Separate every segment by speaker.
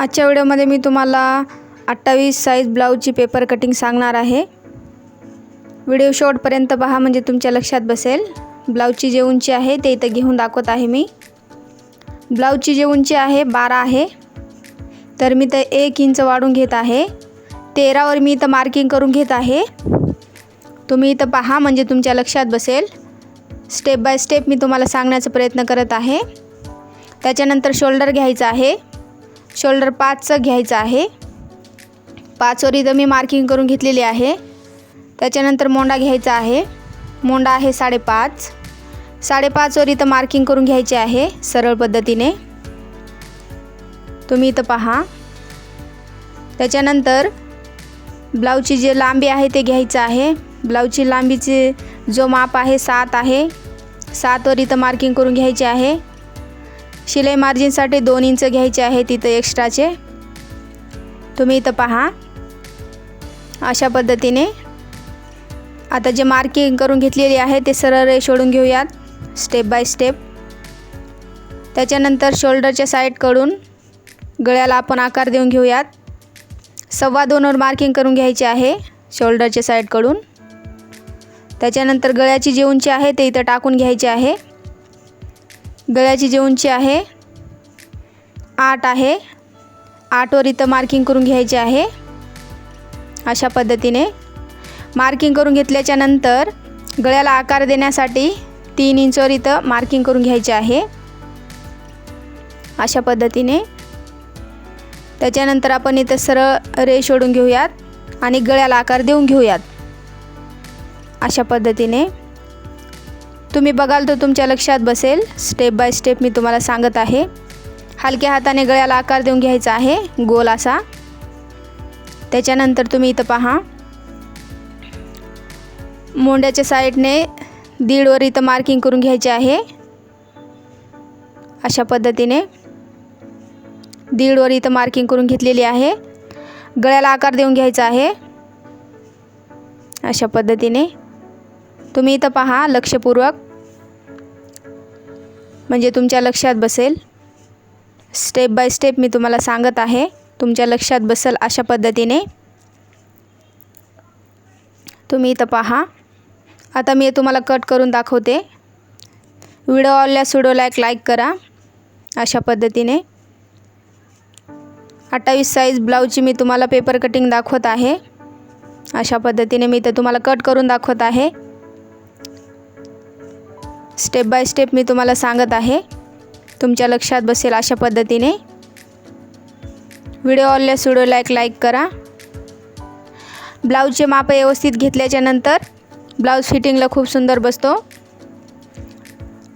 Speaker 1: आजच्या व्हिडिओमध्ये मी तुम्हाला अठ्ठावीस साईज ब्लाऊजची पेपर कटिंग सांगणार आहे. व्हिडिओ शॉर्टपर्यंत पहा म्हणजे तुमच्या लक्षात बसेल. ब्लाऊजची जे उंची आहे ते इथं घेऊन दाखवत आहे मी. ब्लाऊजची जे उंची आहे बारा आहे. तर मी तर एक इंच वाढून घेत आहे. तेरावर मी इथं मार्किंग करून घेत आहे. तुम्ही इथं पहा म्हणजे तुमच्या लक्षात बसेल. स्टेप बाय स्टेप मी तुम्हाला सांगण्याचा प्रयत्न करत आहे. त्याच्यानंतर शोल्डर घ्यायचं आहे. शोल्डर पाचचं घ्यायचं आहे. पाचवर इथं मी मार्किंग करून घेतलेली आहे. त्याच्यानंतर मोंडा घ्यायचा आहे. मोंडा आहे साडेपाच. साडेपाचवर इथं मार्किंग करून घ्यायचे आहे सरळ पद्धतीने. तुम्ही इथं पहा. त्याच्यानंतर ब्लाऊजची जे लांबी आहे ते घ्यायचं आहे. ब्लाऊजची लांबीची जो माप आहे सात आहे. सातवर इथं मार्किंग करून घ्यायचे आहे. शिलाई मार्जिनसाठी दोन इंच घ्यायचे आहे तिथं एक्स्ट्राचे. तुम्ही इथं पहा. अशा पद्धतीने. आता जे मार्किंग करून घेतलेली आहे ते सरळ रे सोडून घेऊयात स्टेप बाय स्टेप त्याच्यानंतर शोल्डरच्या साईडकडून गळ्याला आपण आकार देऊन घेऊयात. सव्वा दोनवर मार्किंग करून घ्यायचे आहे शोल्डरच्या साईडकडून त्याच्यानंतर गळ्याची जी उंची आहे ते इथं टाकून घ्यायची आहे. गळ्याची जी उंची आहे आठ आहे. आठवर इथं मार्किंग करून घ्यायचे आहे. अशा पद्धतीने मार्किंग करून घेतल्याच्या नंतर गळ्याला आकार देण्यासाठी तीन इंचवर इथं मार्किंग करून घ्यायचे आहे. अशा पद्धतीने त्याच्यानंतर आपण इथं सरळ रेष ओढून घेऊयात आणि गळ्याला आकार देऊन घेऊयात. अशा पद्धतीने तुम्ही बघाल तर तुमच्या लक्षात बसेल. स्टेप बाय स्टेप मी तुम्हाला सांगत आहे. हलक्या हाताने गळ्याला आकार देऊन घ्यायचा आहे. गोल असा. त्याच्यानंतर तुम्ही इथं पहा. मोंड्याच्या साईडने दीडवर इथं मार्किंग करून घ्यायचे आहे. अशा पद्धतीने दीडवर इथं मार्किंग करून घेतलेली आहे. गळ्याला आकार देऊन घ्यायचा आहे. अशा पद्धतीने. तुम्ही इथं पहा लक्षपूर्वक. म्हणजे तुमच्या लक्षात बसेल. स्टेप बाय स्टेप मी तुम्हाला सांगत आहे तुमच्या लक्षात बसेल अशा पद्धतीने. तुम्ही इथं पहा. आता मी तुम्हाला कट करून दाखवते. व्हिडिओ आवडल्या सुडोला एक लाईक करा. अशा पद्धतीने. अठ्ठावीस साईज ब्लाऊजची मी तुम्हाला पेपर कटिंग दाखवत आहे. अशा पद्धतीने मी इथं तुम्हाला कट करून दाखवत आहे. स्टेप बाय स्टेप मी तुम्हाला सांगत आहे. तुमच्या लक्षात बसेल अशा पद्धतीने. व्हिडिओ आवडल्यास व्हिडिओला एक लाईक करा. ब्लाऊजचे माप व्यवस्थित घेतल्याच्या नंतर ब्लाऊज फिटिंगला खूप सुंदर बसतो.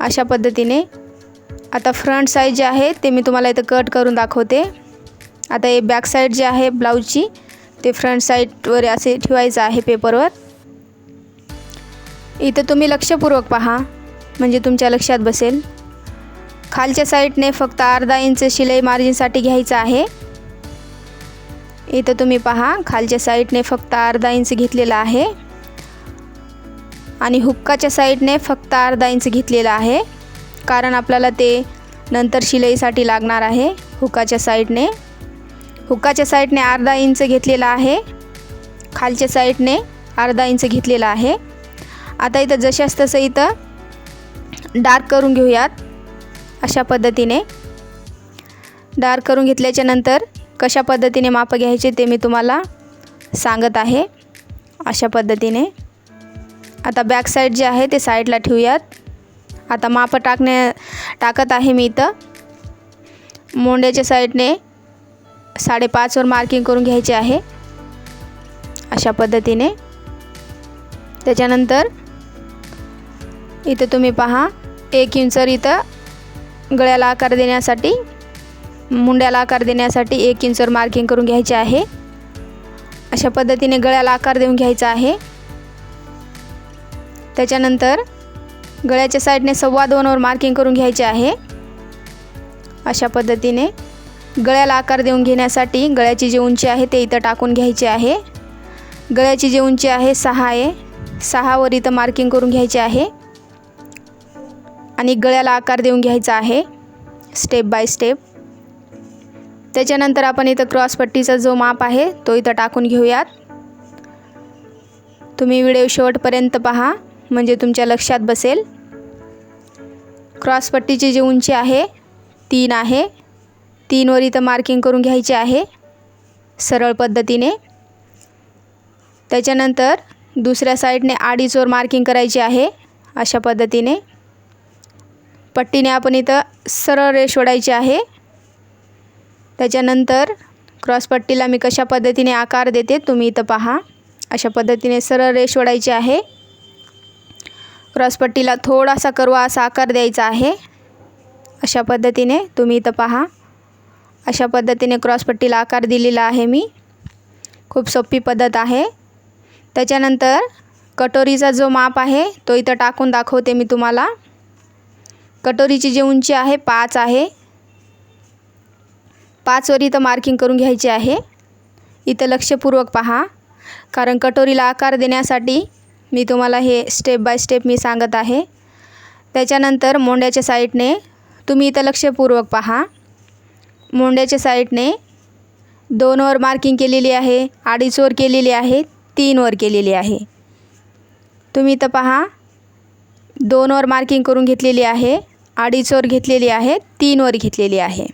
Speaker 1: अशा पद्धतीने. आता फ्रंट साईज जे आहे ते मी तुम्हाला इथं कट करून दाखवते. आता हे बॅक साईड जे आहे ब्लाऊजची ते फ्रंट साईडवर असे ठेवायचं आहे पेपरवर. इथं तुम्ही लक्षपूर्वक पहा. म्हणजे तुमच्या लक्षात बसेल. खालच्या साईडने फक्त अर्धा इंच शिलाई मार्जिनसाठी घ्यायचं आहे. इथं तुम्ही पहा खालच्या साईडने फक्त अर्धा इंच घेतलेला आहे. आणि हुक्काच्या साईडने फक्त अर्धा इंच घेतलेला आहे. कारण आपल्याला ते नंतर शिलाईसाठी लागणार आहे हुकाच्या साईडने. हुकाच्या साईडने अर्धा इंच घेतलेला आहे. खालच्या साईडने अर्धा इंच घेतलेला आहे. आता इथं जशाच तसं इथं डार्क करून घेऊयात अशा पद्धतीने. डार्क करून घेतल्याच्या नंतर कशा पद्धतीने मापं घ्यायचे ते मी तुम्हाला सांगत आहे अशा पद्धतीने. आता बॅक साईड जे आहे ते साईडला ठेवूयात. आता मापं टाकण्या टाकत आहे मी इथं. मोंड्याच्या साईडने साडेपाचवर मार्किंग करून घ्यायचे आहे. अशा पद्धतीने. त्याच्यानंतर इथं तुम्ही पहा. एक इंचर इथं गळ्याला आकार देण्यासाठी मुंड्याला आकार देण्यासाठी एक इंचवर मार्किंग करून घ्यायचे आहे. अशा पद्धतीने गळ्याला आकार देऊन घ्यायचा आहे. त्याच्यानंतर गळ्याच्या साईडने सव्वा दोनवर मार्किंग करून घ्यायचे आहे. अशा पद्धतीने गळ्याला आकार देऊन घेण्यासाठी गळ्याची जी उंची आहे ते इथं टाकून घ्यायची आहे. गळ्याची जी उंची आहे सहा आहे. सहावर इथं मार्किंग करून घ्यायची आहे. आणि गळ्याला आकार देऊन घ्यायचा आहे स्टेप बाय स्टेप त्याच्यानंतर आपण इथं क्रॉसपट्टीचा जो माप आहे तो इथं टाकून घेऊयात. तुम्ही व्हिडिओ शेवटपर्यंत पहा म्हणजे तुमच्या लक्षात बसेल. क्रॉसपट्टीची जी उंची आहे तीन आहे. तीनवर इथं मार्किंग करून घ्यायची आहे सरळ पद्धतीने. त्याच्यानंतर दुसऱ्या साईडने अडीचवर मार्किंग करायची आहे अशा पद्धतीने. पट्टीने आपण इथं सरळ रेष ओढायची आहे. त्याच्यानंतर क्रॉसपट्टीला मी कशा पद्धतीने आकार देते तुम्ही इथं पहा. अशा पद्धतीने सरळ रेष ओढायची आहे. क्रॉसपट्टीला थोडासा करवा असा आकार द्यायचा आहे. अशा पद्धतीने तुम्ही इथं पहा. अशा पद्धतीने क्रॉसपट्टीला आकार दिलेला आहे मी. खूप सोपी पद्धत आहे. त्याच्यानंतर कटोरीचा जो माप आहे तो इथं टाकून दाखवते मी तुम्हाला. कटोरीची जी उंची आहे पाच आहे. पाचवर इथं मार्किंग करून घ्यायची आहे. इथं लक्षपूर्वक पहा. कारण कटोरीला आकार देण्यासाठी मी तुम्हाला हे स्टेप बाय स्टेप मी सांगत आहे. त्याच्यानंतर मोंड्याच्या साईडने तुम्ही इथं लक्षपूर्वक पहा. मोंड्याच्या साईडने दोनवर मार्किंग केलेली आहे अडीचवर केलेली आहे तीनवर केलेली आहे. तुम्ही इथं पहा. दोनवर मार्किंग करून घेतलेली आहे. अडीच वर घेतलेली आहे तीनवर घेतलेली आहे.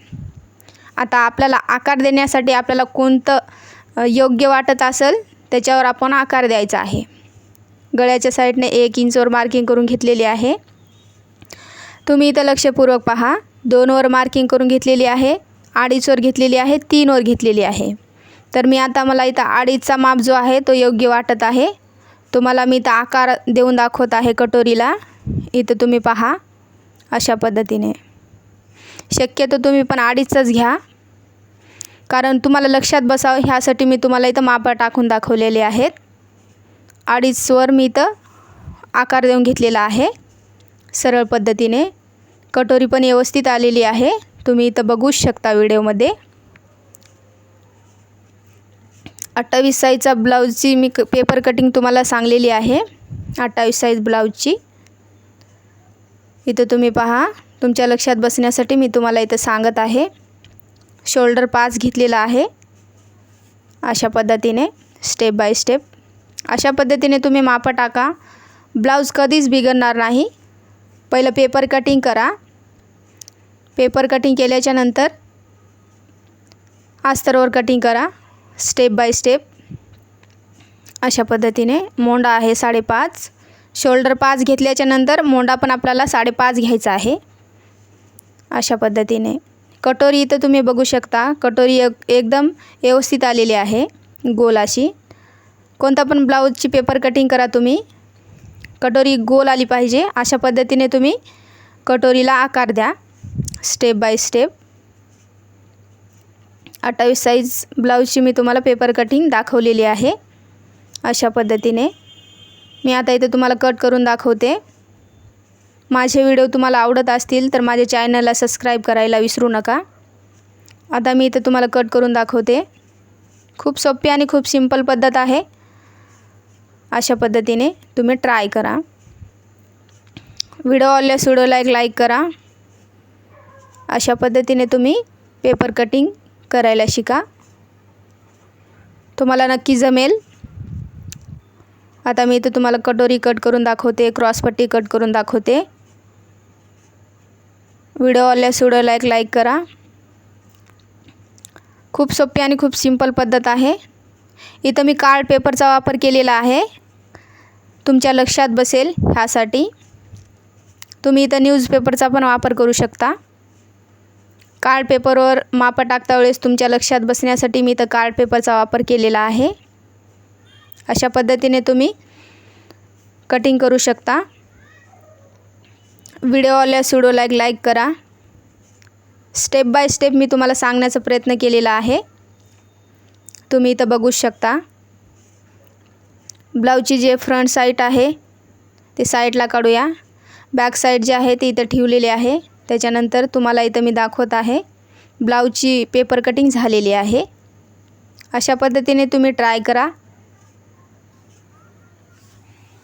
Speaker 1: आता आपल्याला आकार देण्यासाठी आपल्याला कोणतं योग्य वाटत असेल त्याच्यावर आपण आकार द्यायचा आहे. गळ्याच्या साईडने एक इंचवर मार्किंग करून घेतलेली आहे. तुम्ही इथं लक्षपूर्वक पहा दोनवर मार्किंग करून घेतलेली आहे अडीचवर घेतलेली आहे तीनवर घेतलेली आहे. तर मी आता मला इथं अडीचचा माप जो आहे तो योग्य वाटत आहे. तुम्हाला मी इथं आकार देऊन दाखवत आहे कटोरीला. इथं तुम्ही पहा अशा पद्धतीने. शक्यतो तुम्ही पण अडीचचाच घ्या. कारण तुम्हाला लक्षात बसावं ह्यासाठी मी तुम्हाला इथं मापा टाकून दाखवलेले आहेत. अडीचवर मी इथं आकार देऊन घेतलेला आहे. सरळ पद्धतीने. कटोरी पण व्यवस्थित आलेली आहे. तुम्ही इथं बघूच शकता व्हिडिओमध्ये. अठ्ठावीस साईजचा ब्लाऊजची मी क पेपर कटिंग तुम्हाला सांगलेली आहे. अठ्ठावीस साईज ब्लाऊजची इथं तुम्ही पहा. तुमच्या लक्षात बसण्यासाठी मी तुम्हाला इथं सांगत आहे. शोल्डर पाच घेतलेला आहे. अशा पद्धतीने स्टेप बाय स्टेप अशा पद्धतीने तुम्ही मापं टाका. ब्लाऊज कधीच बिघडणार नाही. पहिलं पेपर कटिंग करा. पेपर कटिंग केल्याच्यानंतर अस्तरवर कटिंग करा. स्टेप बाय स्टेप अशा पद्धतीने मोंडा आहे साडेपाच. शोल्डर पाच घेतल्याच्या नंतर मोंडा पण आपल्याला साडेपाच घ्यायचा आहे. अशा पद्धतीने. कटोरी इथं तुम्ही बघू शकता. कटोरी एक एकदम व्यवस्थित आलेली आहे. गोल अशी. कोणता पण ब्लाऊजची पेपर कटिंग करा तुम्ही. कटोरी गोल आली पाहिजे. अशा पद्धतीने तुम्ही कटोरीला आकार द्या. Step by step. अठ्ठावीस साईज ब्लाऊजची मी तुम्हाला पेपर कटिंग दाखवलेली आहे. अशा पद्धतीने. मी आता इथे तुम्हाला कट करून दाखवते. माझे व्हिडिओ तुम्हाला आवडत असतील तर माझ्या चॅनलला सबस्क्राईब करायला विसरू नका. आता मी इथं तुम्हाला कट करून दाखवते. खूप सोपी आणि खूप सिंपल पद्धत आहे. अशा पद्धतीने तुम्ही ट्राय करा. व्हिडिओ आवडल्यास व्हिडिओला एक लाईक करा. अशा पद्धतीने तुम्ही पेपर कटिंग करायला शिका. तुम्हाला नक्की जमेल. आता मी इथं तुम्हाला कटोरी कट करून दाखवते क्रॉसपट्टी कट करून दाखवते. व्हिडिओ आल्यास व्हिडिओला एक लाईक करा. खूप सोपी आणि खूप सिंपल पद्धत आहे. इथं मी कार्ड पेपरचा वापर केलेला आहे. तुमच्या लक्षात बसेल ह्यासाठी. तुम्ही इथं न्यूजपेपरचा पण वापर करू शकता. कार्ड पेपरवर मापं टाकता वेळेस तुमच्या लक्षात बसण्यासाठी मी इथं कार्ड पेपरचा वापर केलेला आहे. अशा पद्धतीने तुम्ही कटिंग करू शकता. व्हिडिओ आल्यास व्हिडिओला एक लाईक करा. स्टेप बाय स्टेप मी तुम्हाला सांगण्याचा प्रयत्न केलेला आहे. तुम्ही इथं बघू शकता. ब्लाऊजची जे फ्रंट साईट आहे ते साईडला काढूया. बॅक साईड जे आहे ते इथं ठेवलेली आहे. त्याच्यानंतर तुम्हाला इथं मी दाखवत आहे. ब्लाऊजची पेपर कटिंग झालेली आहे. अशा पद्धतीने तुम्ही ट्राय करा.